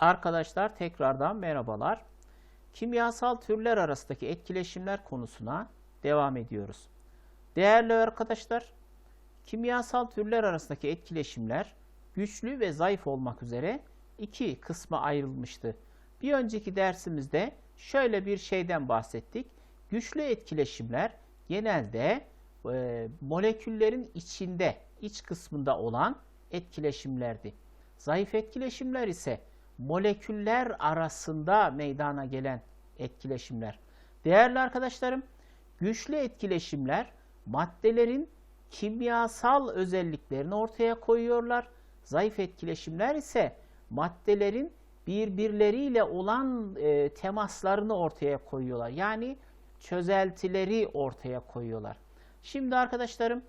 Arkadaşlar tekrardan merhabalar. Kimyasal türler arasındaki etkileşimler konusuna devam ediyoruz. Değerli arkadaşlar, kimyasal türler arasındaki etkileşimler güçlü ve zayıf olmak üzere iki kısma ayrılmıştı. Bir önceki dersimizde şöyle bir şeyden bahsettik. Güçlü etkileşimler genelde e, moleküllerin içinde, iç kısmında olan etkileşimlerdi. Zayıf etkileşimler ise moleküller arasında meydana gelen etkileşimler. Değerli arkadaşlarım, güçlü etkileşimler maddelerin kimyasal özelliklerini ortaya koyuyorlar. Zayıf etkileşimler ise maddelerin birbirleriyle olan e, temaslarını ortaya koyuyorlar. Yani çözeltileri ortaya koyuyorlar. Şimdi arkadaşlarım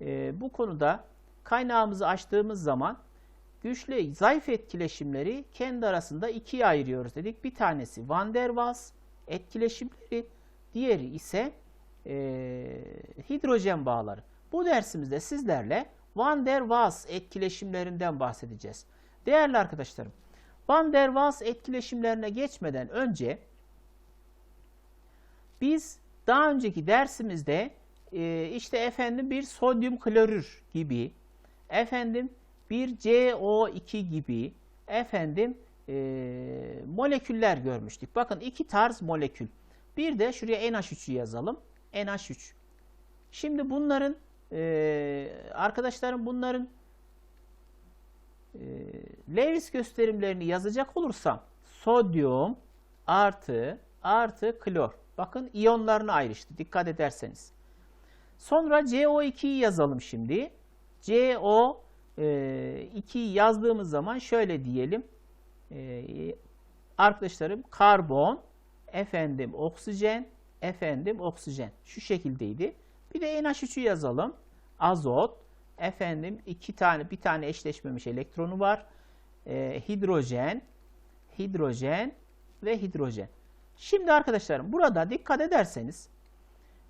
e, bu konuda kaynağımızı açtığımız zaman güçlü zayıf etkileşimleri kendi arasında ikiye ayırıyoruz dedik. Bir tanesi Van der Waals etkileşimleri, diğeri ise e, hidrojen bağları. Bu dersimizde sizlerle Van der Waals etkileşimlerinden bahsedeceğiz. Değerli arkadaşlarım, Van der Waals etkileşimlerine geçmeden önce biz daha önceki dersimizde e, işte efendim bir sodyum klorür gibi, efendim bir CO2 gibi, efendim e, moleküller görmüştük. Bakın iki tarz molekül. Bir de şuraya NH3'ü yazalım. NH3. Şimdi bunların e, arkadaşlarım bunların e, Lewis gösterimlerini yazacak olursam sodyum artı artı klor. Bakın iyonlarını ayrıştı. Dikkat ederseniz. Sonra CO2'yi yazalım şimdi. CO2'yi yazdığımız zaman şöyle diyelim. Ee, arkadaşlarım karbon, efendim oksijen, efendim oksijen. Şu şekildeydi. Bir de NH3'ü yazalım. Azot, efendim iki tane bir tane eşleşmemiş elektronu var. Ee, hidrojen, hidrojen ve hidrojen. Şimdi arkadaşlarım burada dikkat ederseniz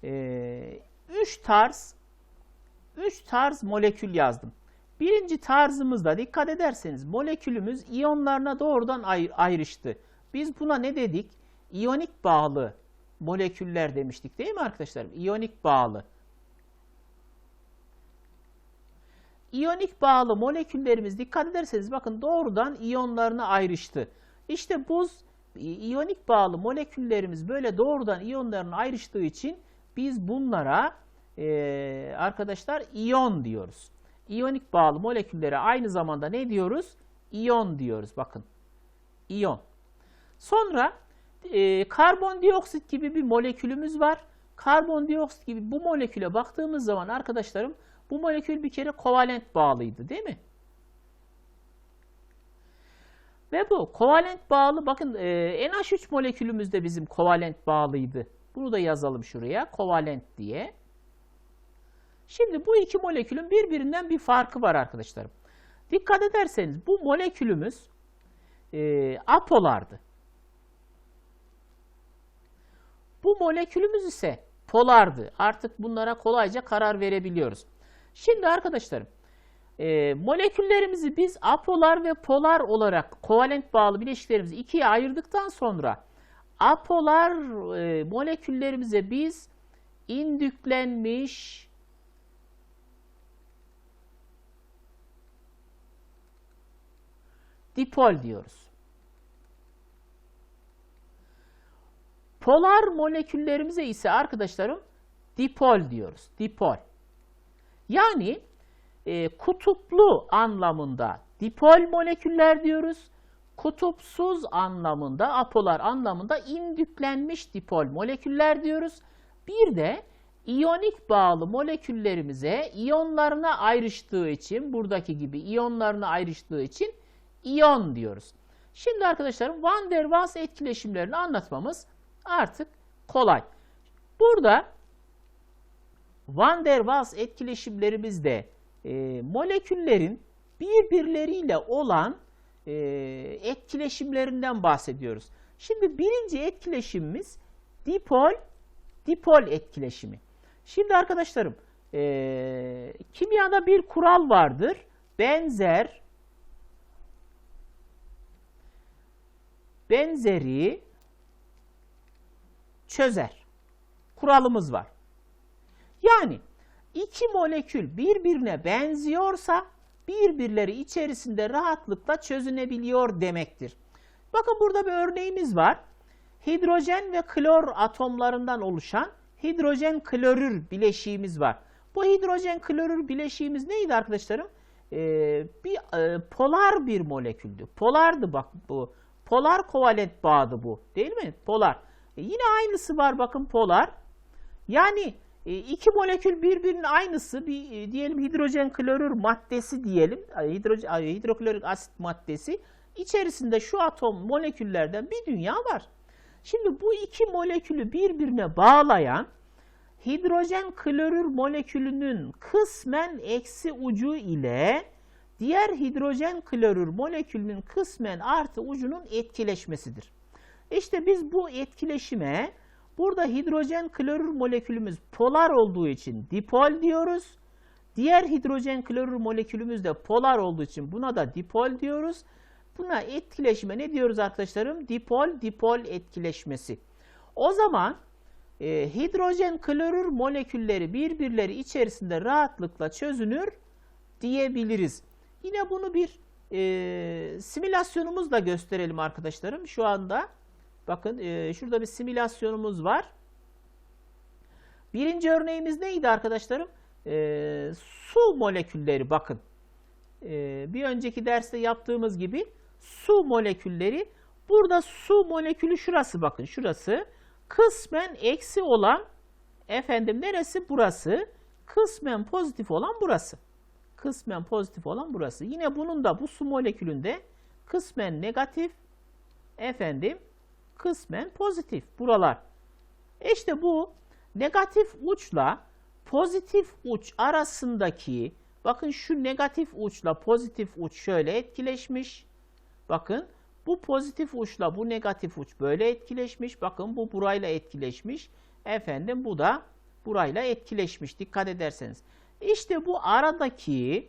e, üç tarz üç tarz molekül yazdım. Birinci tarzımızda dikkat ederseniz molekülümüz iyonlarına doğrudan ayrıştı. Biz buna ne dedik? İyonik bağlı moleküller demiştik değil mi arkadaşlarım? İyonik bağlı. İyonik bağlı moleküllerimiz dikkat ederseniz bakın doğrudan iyonlarına ayrıştı. İşte buz iyonik bağlı moleküllerimiz böyle doğrudan iyonlarına ayrıştığı için biz bunlara e, arkadaşlar iyon diyoruz. İyonik bağlı moleküllere aynı zamanda ne diyoruz? İyon diyoruz. Bakın. İyon. Sonra e, karbondioksit gibi bir molekülümüz var. Karbondioksit gibi bu moleküle baktığımız zaman arkadaşlarım bu molekül bir kere kovalent bağlıydı değil mi? Ve bu kovalent bağlı bakın e, NH3 molekülümüz de bizim kovalent bağlıydı. Bunu da yazalım şuraya kovalent diye. Şimdi bu iki molekülün birbirinden bir farkı var arkadaşlarım. Dikkat ederseniz bu molekülümüz e, apolardı. Bu molekülümüz ise polardı. Artık bunlara kolayca karar verebiliyoruz. Şimdi arkadaşlarım e, moleküllerimizi biz apolar ve polar olarak kovalent bağlı bileşiklerimizi ikiye ayırdıktan sonra apolar e, moleküllerimize biz indüklenmiş dipol diyoruz. Polar moleküllerimize ise arkadaşlarım dipol diyoruz. Dipol. Yani e, kutuplu anlamında dipol moleküller diyoruz. Kutupsuz anlamında, apolar anlamında indüklenmiş dipol moleküller diyoruz. Bir de iyonik bağlı moleküllerimize iyonlarına ayrıştığı için, buradaki gibi iyonlarına ayrıştığı için iyon diyoruz. Şimdi arkadaşlar Van der Waals etkileşimlerini anlatmamız artık kolay. Burada Van der Waals etkileşimlerimizde e, moleküllerin birbirleriyle olan e, etkileşimlerinden bahsediyoruz. Şimdi birinci etkileşimimiz dipol dipol etkileşimi. Şimdi arkadaşlarım e, kimyada bir kural vardır. Benzer benzeri çözer. Kuralımız var. Yani iki molekül birbirine benziyorsa birbirleri içerisinde rahatlıkla çözünebiliyor demektir. Bakın burada bir örneğimiz var. Hidrojen ve klor atomlarından oluşan hidrojen klorür bileşiğimiz var. Bu hidrojen klorür bileşiğimiz neydi arkadaşlarım? Ee, bir e, polar bir moleküldü. Polardı bak bu. Polar kovalent bağdı bu. Değil mi? Polar. E, yine aynısı var bakın polar. Yani e, iki molekül birbirinin aynısı bir e, diyelim hidrojen klorür maddesi diyelim. Hidrojen, hidroklorik asit maddesi. İçerisinde şu atom moleküllerden bir dünya var. Şimdi bu iki molekülü birbirine bağlayan hidrojen klorür molekülünün kısmen eksi ucu ile diğer hidrojen klorür molekülünün kısmen artı ucunun etkileşmesidir. İşte biz bu etkileşime burada hidrojen klorür molekülümüz polar olduğu için dipol diyoruz. Diğer hidrojen klorür molekülümüz de polar olduğu için buna da dipol diyoruz. Buna etkileşime ne diyoruz arkadaşlarım? Dipol-dipol etkileşmesi. O zaman e, hidrojen klorür molekülleri birbirleri içerisinde rahatlıkla çözünür diyebiliriz. Yine bunu bir e, simülasyonumuzla gösterelim arkadaşlarım. Şu anda bakın e, şurada bir simülasyonumuz var. Birinci örneğimiz neydi arkadaşlarım? E, su molekülleri bakın. E, bir önceki derste yaptığımız gibi su molekülleri. Burada su molekülü şurası bakın şurası. Kısmen eksi olan efendim neresi? Burası. Kısmen pozitif olan burası. Kısmen pozitif olan burası. Yine bunun da bu su molekülünde kısmen negatif efendim kısmen pozitif buralar. İşte bu negatif uçla pozitif uç arasındaki bakın şu negatif uçla pozitif uç şöyle etkileşmiş. Bakın bu pozitif uçla bu negatif uç böyle etkileşmiş. Bakın bu burayla etkileşmiş. Efendim bu da burayla etkileşmiş. Dikkat ederseniz. İşte bu aradaki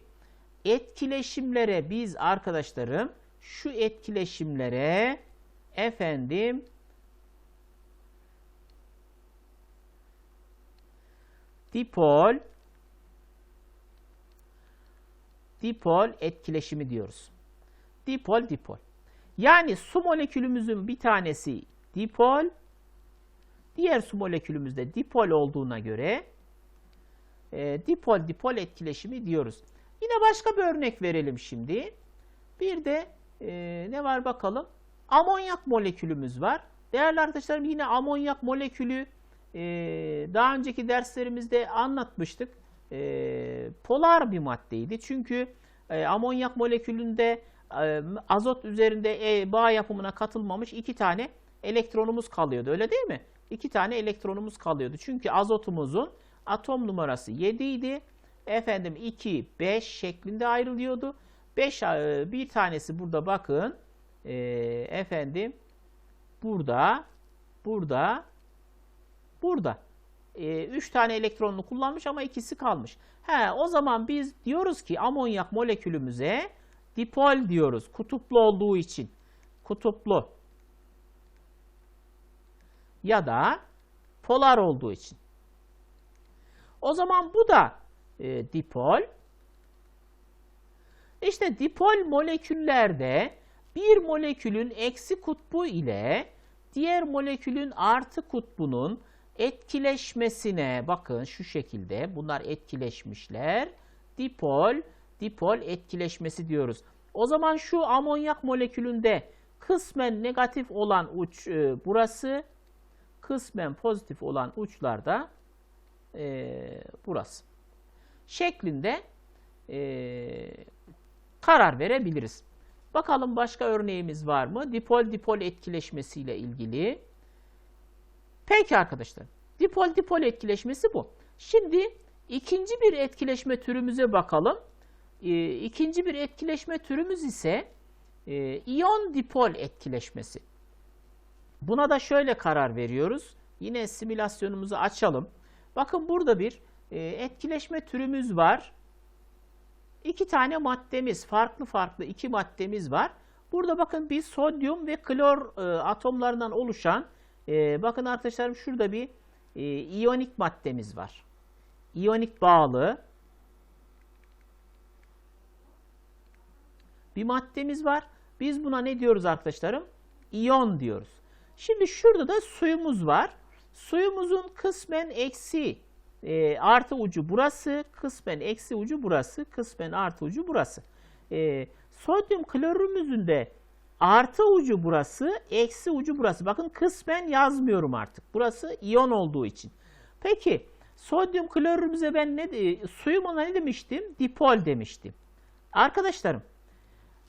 etkileşimlere biz arkadaşlarım şu etkileşimlere efendim dipol dipol etkileşimi diyoruz. Dipol dipol. Yani su molekülümüzün bir tanesi dipol, diğer su molekülümüz de dipol olduğuna göre e, dipol dipol etkileşimi diyoruz. Yine başka bir örnek verelim şimdi. Bir de e, ne var bakalım? Amonyak molekülümüz var. Değerli arkadaşlarım yine amonyak molekülü e, daha önceki derslerimizde anlatmıştık. E, polar bir maddeydi. Çünkü e, amonyak molekülünde e, azot üzerinde e, bağ yapımına katılmamış iki tane elektronumuz kalıyordu. Öyle değil mi? İki tane elektronumuz kalıyordu. Çünkü azotumuzun atom numarası 7 idi. Efendim 2, 5 şeklinde ayrılıyordu. 5 e, bir tanesi burada bakın. E, efendim burada, burada, burada. 3 e, tane elektronunu kullanmış ama ikisi kalmış. He, o zaman biz diyoruz ki amonyak molekülümüze dipol diyoruz. Kutuplu olduğu için. Kutuplu. Ya da polar olduğu için. O zaman bu da e, dipol. İşte dipol moleküllerde bir molekülün eksi kutbu ile diğer molekülün artı kutbunun etkileşmesine bakın şu şekilde bunlar etkileşmişler. Dipol, dipol etkileşmesi diyoruz. O zaman şu amonyak molekülünde kısmen negatif olan uç e, burası, kısmen pozitif olan uçlarda e, burası. Şeklinde e, karar verebiliriz. Bakalım başka örneğimiz var mı? Dipol-dipol etkileşmesiyle ilgili. Peki arkadaşlar. Dipol-dipol etkileşmesi bu. Şimdi ikinci bir etkileşme türümüze bakalım. E, ikinci bir etkileşme türümüz ise e, iyon dipol etkileşmesi. Buna da şöyle karar veriyoruz. Yine simülasyonumuzu açalım. Bakın burada bir e, etkileşme türümüz var. İki tane maddemiz, farklı farklı iki maddemiz var. Burada bakın bir sodyum ve klor e, atomlarından oluşan e, bakın arkadaşlarım şurada bir iyonik maddemiz var. İyonik bağlı bir maddemiz var. Biz buna ne diyoruz arkadaşlarım? İyon diyoruz. Şimdi şurada da suyumuz var. Suyumuzun kısmen eksi e, artı ucu burası, kısmen eksi ucu burası, kısmen artı ucu burası. E, sodyum klorürümüzün de artı ucu burası, eksi ucu burası. Bakın kısmen yazmıyorum artık. Burası iyon olduğu için. Peki sodyum klorürümüze ben ne e, suyuma ne demiştim? Dipol demiştim. Arkadaşlarım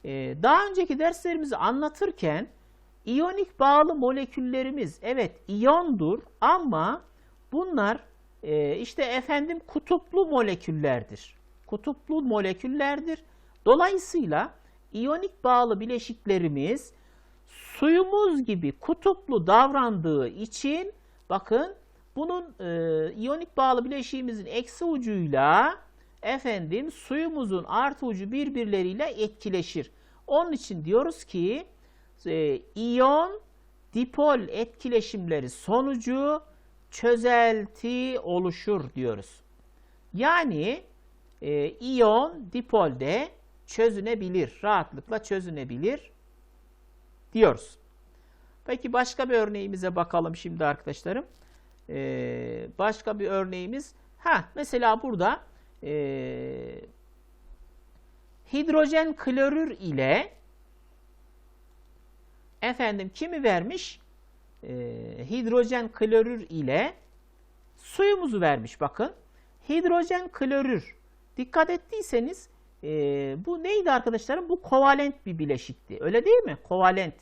e, daha önceki derslerimizi anlatırken iyonik bağlı moleküllerimiz evet iyondur ama bunlar e, işte efendim kutuplu moleküllerdir. Kutuplu moleküllerdir. Dolayısıyla iyonik bağlı bileşiklerimiz suyumuz gibi kutuplu davrandığı için bakın bunun e, iyonik bağlı bileşiğimizin eksi ucuyla efendim suyumuzun artı ucu birbirleriyle etkileşir. Onun için diyoruz ki e, iyon dipol etkileşimleri sonucu çözelti oluşur diyoruz. Yani e, iyon dipolde çözünebilir, rahatlıkla çözünebilir diyoruz. Peki başka bir örneğimize bakalım şimdi arkadaşlarım. Ee, başka bir örneğimiz, ha mesela burada e, hidrojen klorür ile efendim kimi vermiş? Ee, hidrojen klorür ile suyumuzu vermiş bakın. Hidrojen klorür. Dikkat ettiyseniz e, bu neydi arkadaşlarım? Bu kovalent bir bileşikti. Öyle değil mi? Kovalent.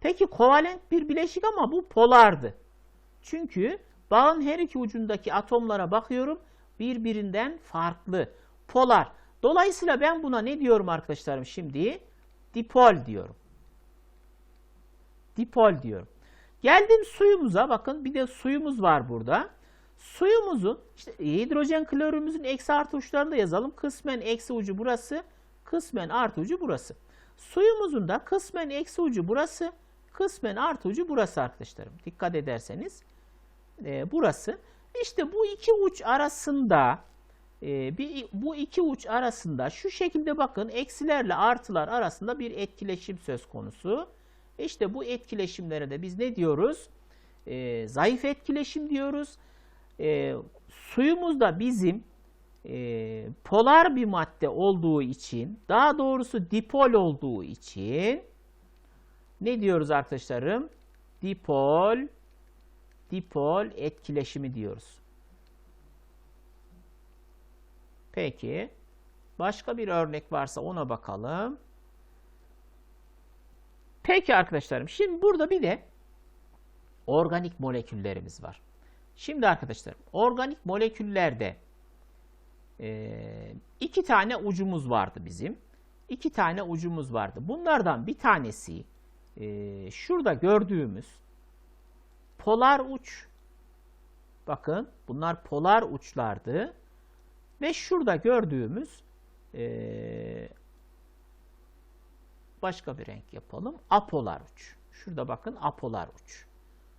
Peki kovalent bir bileşik ama bu polardı. Çünkü bağın her iki ucundaki atomlara bakıyorum. Birbirinden farklı. Polar. Dolayısıyla ben buna ne diyorum arkadaşlarım şimdi? Dipol diyorum. Dipol diyorum. Geldim suyumuza. Bakın bir de suyumuz var burada. Suyumuzun işte hidrojen klorürümüzün eksi artı uçlarını da yazalım. Kısmen eksi ucu burası, kısmen artı ucu burası. Suyumuzun da kısmen eksi ucu burası, kısmen artı ucu burası arkadaşlarım. Dikkat ederseniz e, burası. İşte bu iki uç arasında e, bir, bu iki uç arasında şu şekilde bakın eksilerle artılar arasında bir etkileşim söz konusu. İşte bu etkileşimlere de biz ne diyoruz? E, zayıf etkileşim diyoruz. E, suyumuz da bizim e, polar bir madde olduğu için, daha doğrusu dipol olduğu için ne diyoruz arkadaşlarım? Dipol, dipol etkileşimi diyoruz. Peki, başka bir örnek varsa ona bakalım. Peki arkadaşlarım, şimdi burada bir de organik moleküllerimiz var. Şimdi arkadaşlar organik moleküllerde e, iki tane ucumuz vardı bizim. İki tane ucumuz vardı. Bunlardan bir tanesi e, şurada gördüğümüz polar uç. Bakın bunlar polar uçlardı. Ve şurada gördüğümüz e, başka bir renk yapalım. Apolar uç. Şurada bakın apolar uç.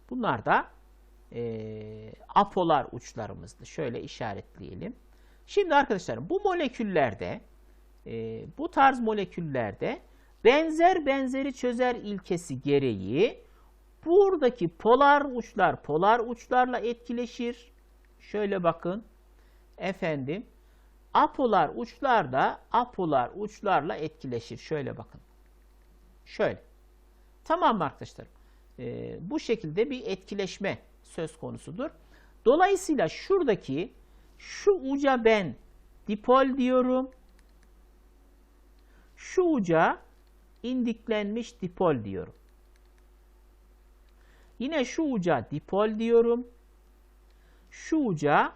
Bunlar da e, apolar uçlarımızdı. Şöyle işaretleyelim. Şimdi arkadaşlarım bu moleküllerde e, bu tarz moleküllerde benzer benzeri çözer ilkesi gereği buradaki polar uçlar polar uçlarla etkileşir. Şöyle bakın. Efendim apolar uçlar da apolar uçlarla etkileşir. Şöyle bakın. Şöyle. Tamam mı arkadaşlar? Ee, bu şekilde bir etkileşme söz konusudur. Dolayısıyla şuradaki şu uca ben dipol diyorum. Şu uca indiklenmiş dipol diyorum. Yine şu uca dipol diyorum. Şu uca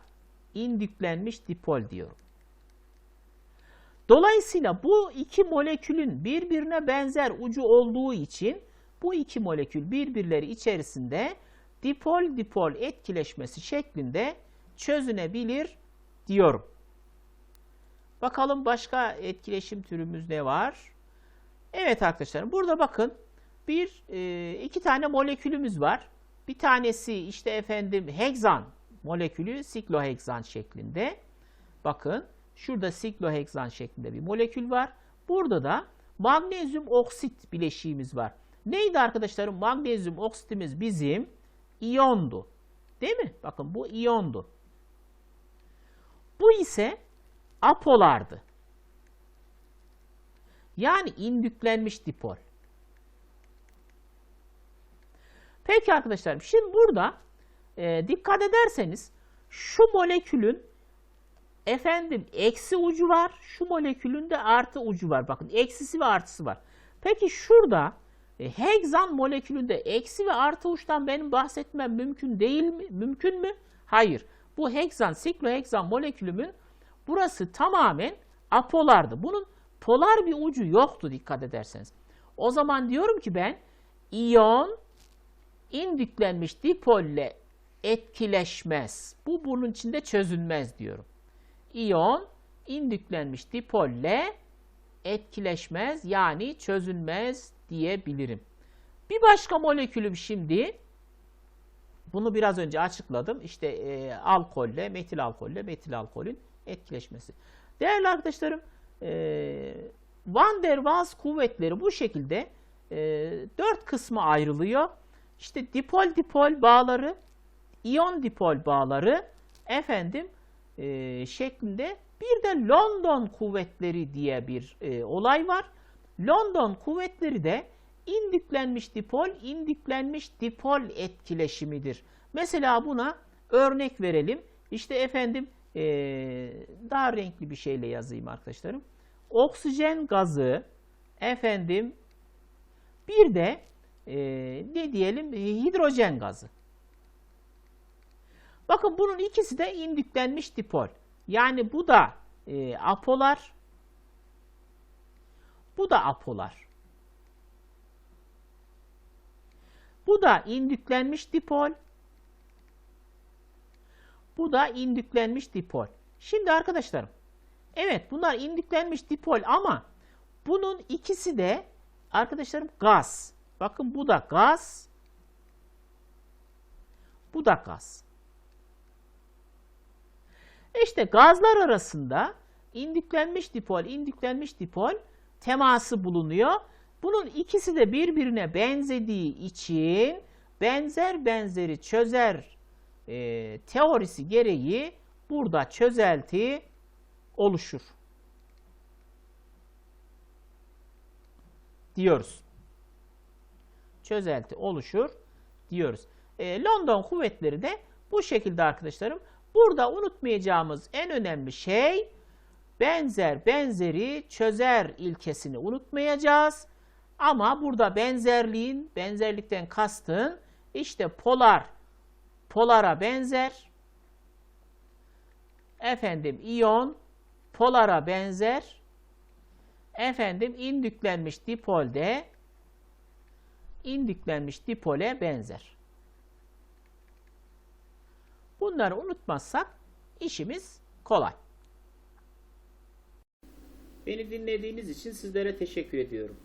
indüklenmiş dipol diyorum. Dolayısıyla bu iki molekülün birbirine benzer ucu olduğu için bu iki molekül birbirleri içerisinde dipol-dipol etkileşmesi şeklinde çözünebilir diyorum. Bakalım başka etkileşim türümüz ne var? Evet arkadaşlar burada bakın bir e, iki tane molekülümüz var. Bir tanesi işte efendim heksan molekülü sikloheksan şeklinde. Bakın şurada sikloheksan şeklinde bir molekül var. Burada da magnezyum oksit bileşiğimiz var. Neydi arkadaşlarım? Magnezyum oksitimiz bizim iyondu. Değil mi? Bakın bu iyondu. Bu ise apolardı. Yani indüklenmiş dipol. Peki arkadaşlarım şimdi burada e, dikkat ederseniz şu molekülün efendim eksi ucu var. Şu molekülün de artı ucu var. Bakın eksisi ve artısı var. Peki şurada e, heksan molekülünde eksi ve artı uçtan benim bahsetmem mümkün değil mi? Mümkün mü? Hayır. Bu heksan, sikloheksan molekülümün burası tamamen apolardı. Bunun polar bir ucu yoktu dikkat ederseniz. O zaman diyorum ki ben iyon indüklenmiş dipolle etkileşmez. Bu bunun içinde çözülmez diyorum. İyon indüklenmiş dipolle etkileşmez yani çözülmez diyebilirim. Bir başka molekülüm şimdi bunu biraz önce açıkladım. İşte e, alkolle, metil alkolle, metil alkolün etkileşmesi. Değerli arkadaşlarım, e, Van der Waals kuvvetleri bu şekilde e, dört kısma ayrılıyor. İşte dipol dipol bağları, iyon dipol bağları, efendim e, şeklinde bir de London kuvvetleri diye bir e, olay var. London kuvvetleri de indüklenmiş dipol, indüklenmiş dipol etkileşimidir. Mesela buna örnek verelim. İşte efendim e, daha renkli bir şeyle yazayım arkadaşlarım. Oksijen gazı, efendim bir de e, ne diyelim hidrojen gazı. Bakın bunun ikisi de indüklenmiş dipol. Yani bu da e, apolar, bu da apolar. Bu da indüklenmiş dipol. Bu da indüklenmiş dipol. Şimdi arkadaşlarım, evet bunlar indüklenmiş dipol ama bunun ikisi de arkadaşlarım gaz. Bakın bu da gaz. Bu da gaz. İşte gazlar arasında indüklenmiş dipol, indüklenmiş dipol teması bulunuyor. Bunun ikisi de birbirine benzediği için benzer benzeri çözer e, teorisi gereği burada çözelti oluşur. Diyoruz. Çözelti oluşur diyoruz. E, London kuvvetleri de bu şekilde arkadaşlarım. Burada unutmayacağımız en önemli şey benzer benzeri çözer ilkesini unutmayacağız. Ama burada benzerliğin, benzerlikten kastın işte polar, polara benzer. Efendim iyon, polara benzer. Efendim indüklenmiş dipolde indüklenmiş dipole benzer. Bunları unutmazsak işimiz kolay. Beni dinlediğiniz için sizlere teşekkür ediyorum.